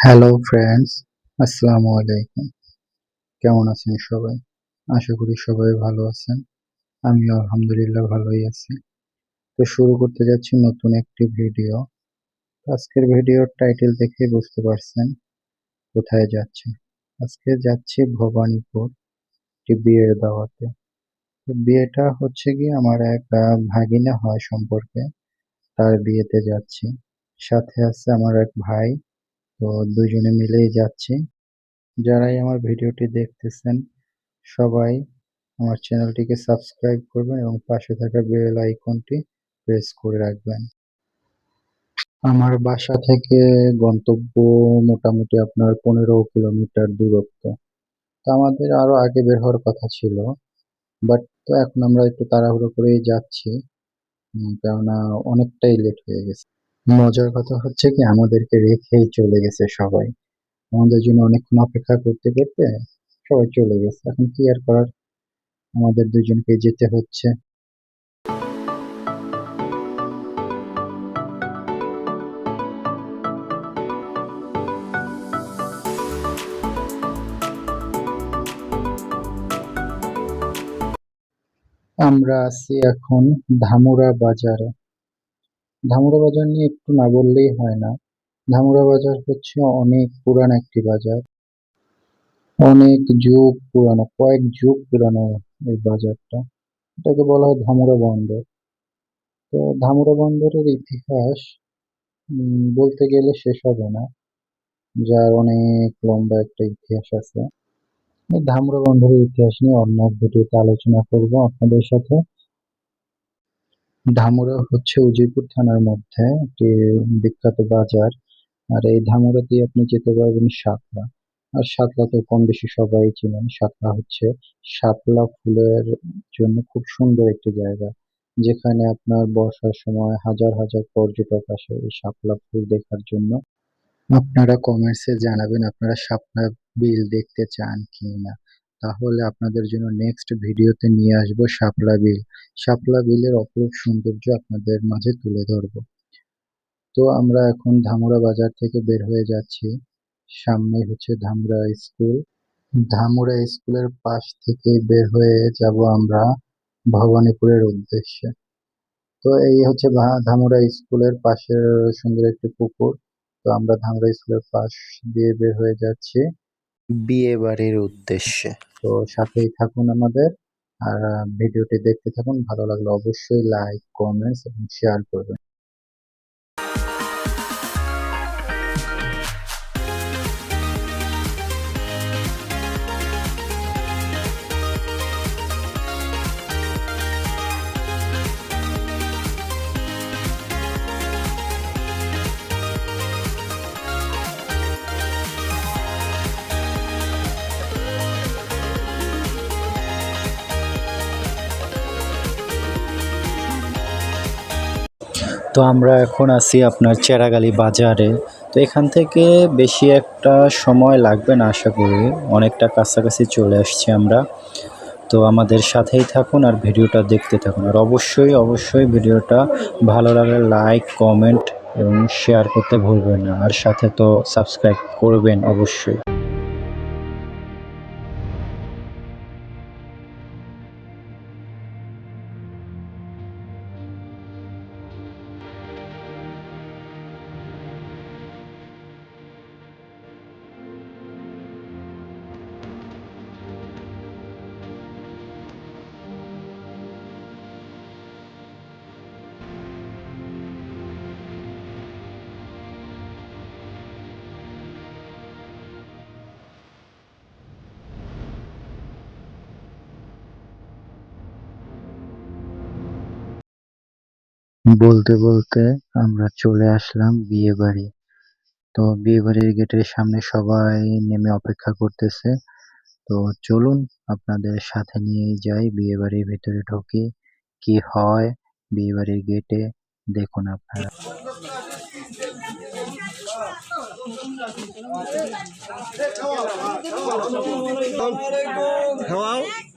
Hello friends আসসালামু আলাইকুম কেমন আছেন সবাই? আশা করি সবাই ভালো আছেন। আমি আলহামদুলিল্লাহ ভালোই আছি। তো শুরু করতে যাচ্ছি নতুন একটি ভিডিও। আজকের ভিডিওর টাইটেল দেখে বুঝতে পারছেন কোথায় যাচ্ছি। আজকে যাচ্ছি ভবানীপুর একটি বিয়ের দাওয়াতে। বিয়েটা হচ্ছে কি, আমার এক ভাগিনা হয় সম্পর্কে। তার বিয়েতে যাচ্ছি। সাথে আছে আমার এক ভাই। তো দুজনে মিলেই যাচ্ছি। যারাই আমার ভিডিওটি দেখতেছেন, সবাই আমার চ্যানেলটিকে সাবস্ক্রাইব করবেন এবং পাশে থাকা বেল আইকনটি প্রেস করে রাখবেন। আমার বাসা থেকে গন্তব্য মোটামুটি আপনার পনেরো কিলোমিটার দূরত্ব। তো আমাদের আরও আগে বের হওয়ার কথা ছিল, বাট তো এখন আমরা একটু তাড়াহুড়ো করেই যাচ্ছি। কেননা অনেকটাই লেট হয়ে গেছে। মজার কথা হচ্ছে কি, আমাদেরকে রেখেই চলে গেছে সবাই। আমাদের জন্য অনেকক্ষণ অপেক্ষা করতে করতে সবাই চলে গেছে। এখন কি আর করার? আমাদের দুজনকে যেতে হচ্ছে। আমরা আছি এখন ধামুরা বাজারে। ধামুরা বাজার নিয়ে একটু না বললেই হয় না। ধামুরা বাজার হচ্ছে অনেক পুরান একটি বাজার। অনেক যুগ পুরানো, কয়েক যুগ পুরানো এই বাজারটা। এটাকে বলা হয় ধামুরা বন্দর। তো ধামুরা বন্দরের ইতিহাস বলতে গেলে শেষ হবে না। যার অনেক লম্বা একটা ইতিহাস আছে। ধামরা বন্দরের ইতিহাস নিয়ে অন্য এক ভিডিওতে আলোচনা করব আপনাদের সাথে। ধামুরা হচ্ছে উজিরপুর থানার মধ্যে একটি বিখ্যাত বাজার। আর এই ধামুরা দিয়ে আপনি যেতে পারবেন সাতলা। আর সাতলা তো কম বেশি সবাই চিনেন। সাতলা হচ্ছে শাপলা ফুলের জন্য খুব সুন্দর একটি জায়গা। যেখানে আপনার বর্ষার সময় হাজার হাজার পর্যটক আসে এই শাপলা ফুল দেখার জন্য। আপনারা কমেন্টসে জানাবেন আপনারা শাপলা বিল দেখতে চান কি না তাহলে আপনাদের জন্য নেক্সট ভিডিওতে নিয়ে আসব শাপলা বিল। শাপলা বিলের অপরূপ সৌন্দর্য আপনাদের মাঝে তুলে ধরব। তো আমরা এখন ধামুরা বাজার থেকে বের হয়ে যাচ্ছি। সামনে হচ্ছে ধামুরা স্কুল। ধামুরা স্কুলের পাশ থেকে বের হয়ে যাব আমরা ভবানীপুরের উদ্দেশ্যে। তো এই হচ্ছে ধামুরা স্কুলের পাশের সুন্দর একটি পুকুর। তো আমরা ধামরা স্কুলের পাশ দিয়ে বের হয়ে যাচ্ছি। বিয়ে বাড়ির উদ্দেশ্যে। তো সাথেই থাকুন আমাদের আর ভিডিওটি দেখতে থাকুন। ভালো লাগলে অবশ্যই লাইক কমেন্টস এবং শেয়ার করবেন। তো আমরা এখন আছি আপনার চেরাগালি বাজারে। তো এখান থেকে বেশি একটা সময় লাগবে না, আশা করি। অনেকটা কাছাকাছি চলে আসছি আমরা। তো আমাদের সাথেই থাকুন আর ভিডিওটা দেখতে থাকুন। আর অবশ্যই অবশ্যই ভিডিওটা ভালো লাগলে লাইক, কমেন্ট এবং শেয়ার করতে ভুলবেন না। আর সাথে তো সাবস্ক্রাইব করবেন অবশ্যই। বলতে বলতে আমরা চলে আসলাম বিয়ে বাড়ি তো বিয়ে বাড়ির গেটের সামনে সবাই নেমে অপেক্ষা করতেছে। তো চলুন আপনাদের সাথে নিয়ে যাই বিয়ে বাড়ির ভিতরে ঢুকি। কি হয় বিয়ে বাড়ির গেটে দেখুন আপনারা।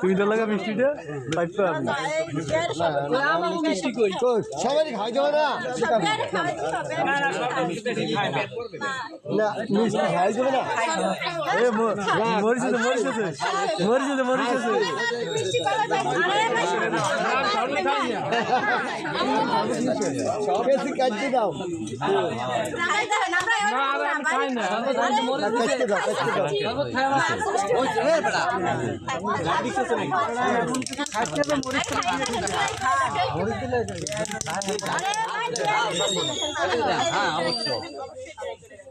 তুমি তো লাগা মিষ্টিটা? পাইছো তো সবাই খাই দেবো না। না মিষ্টি খাই দেবো না। এ মরিছে তো মরিছে তো মরিছে তো মরিছে তো বেশি কাটতে দাও। কাটতে দাও কাটতে দাও।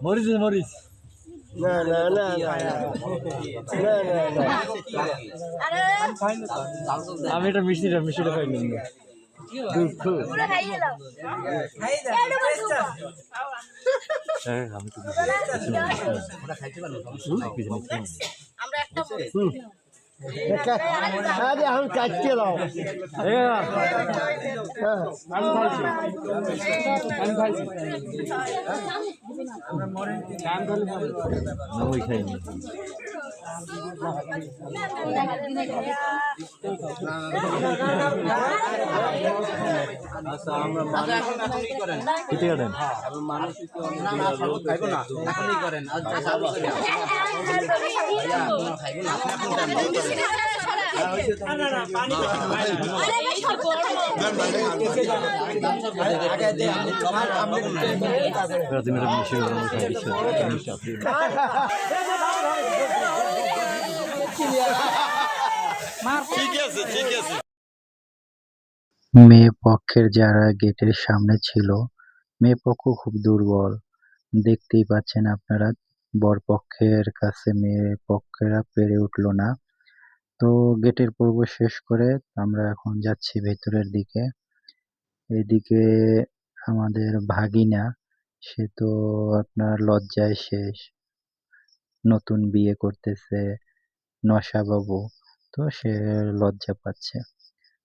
মরিছে তো মরিচ না না না আমি এটা মিষ্টিটা মিষ্টিটা খাইনি। হ্যাঁ আমি কাটতে দাও কেটে মেয়ে পক্ষের যারা গেটের সামনে ছিল, মেয়ে পক্ষ খুব দুর্বল। দেখতেই পাচ্ছেন আপনারা, বর পক্ষের কাছে মেয়ে পক্ষেরা পেরে উঠল না। তো গেটের পর্ব শেষ করে আমরা এখন যাচ্ছি ভেতরের দিকে। এদিকে আমাদের ভাগিনা, সে তো আপনার লজ্জায় শেষ। নতুন বিয়ে করতেছে নশা বাবু তো সে লজ্জা পাচ্ছে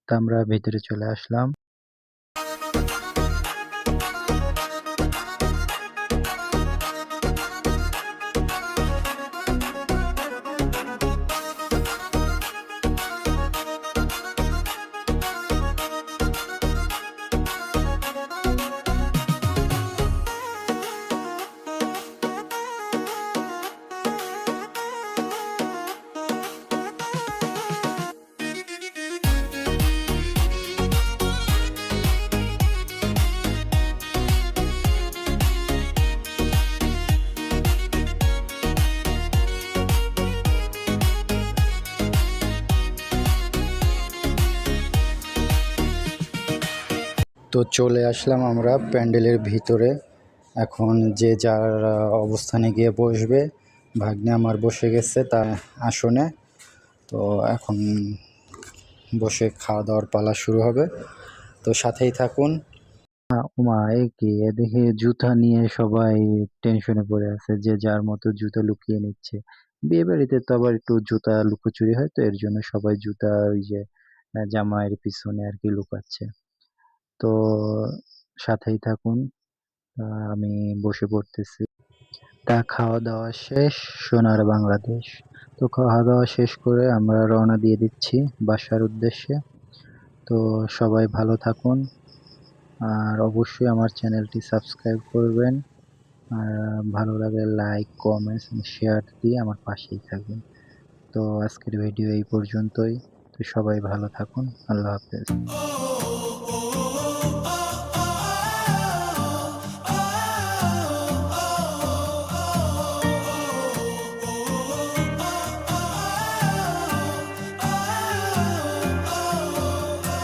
তা আমরা ভিতরে চলে আসলাম তো চলে আসলাম আমরা প্যান্ডেলের ভিতরে। এখন যে যার অবস্থানে গিয়ে বসবে, ভাগ্নে আমার বসে গেছে তার আসনে। তো এখন বসে খাওয়া দাওয়ার পালা শুরু হবে। তো সাথেই থাকুন। উমা কি? এদিকে জুতা নিয়ে সবাই টেনশনে পড়ে আছে, যে যার মতো জুতা লুকিয়ে নিচ্ছে। বিয়ে বাড়িতে তো আবার একটু জুতা লুকোচুরি হয়, তো এর জন্য সবাই জুতা, ওই যে জামাইয়ের পিছনে আর কি লুকাচ্ছে। তো সাথেই থাকুন। আমি বসে পড়তেছি। তা খাওয়া দাওয়া শেষ, সোনার বাংলাদেশ। তো খাওয়া দাওয়া শেষ করে আমরা রওনা দিয়ে দিচ্ছি বাসার উদ্দেশ্যে। তো সবাই ভালো থাকুন। আর অবশ্যই আমার চ্যানেলটি সাবস্ক্রাইব করবেন। আর ভালো লাগলে লাইক, কমেন্টস শেয়ার দিয়ে আমার পাশেই থাকবেন। তো আজকের ভিডিও এই পর্যন্তই। তো সবাই ভালো থাকুন। আল্লাহ হাফেজ।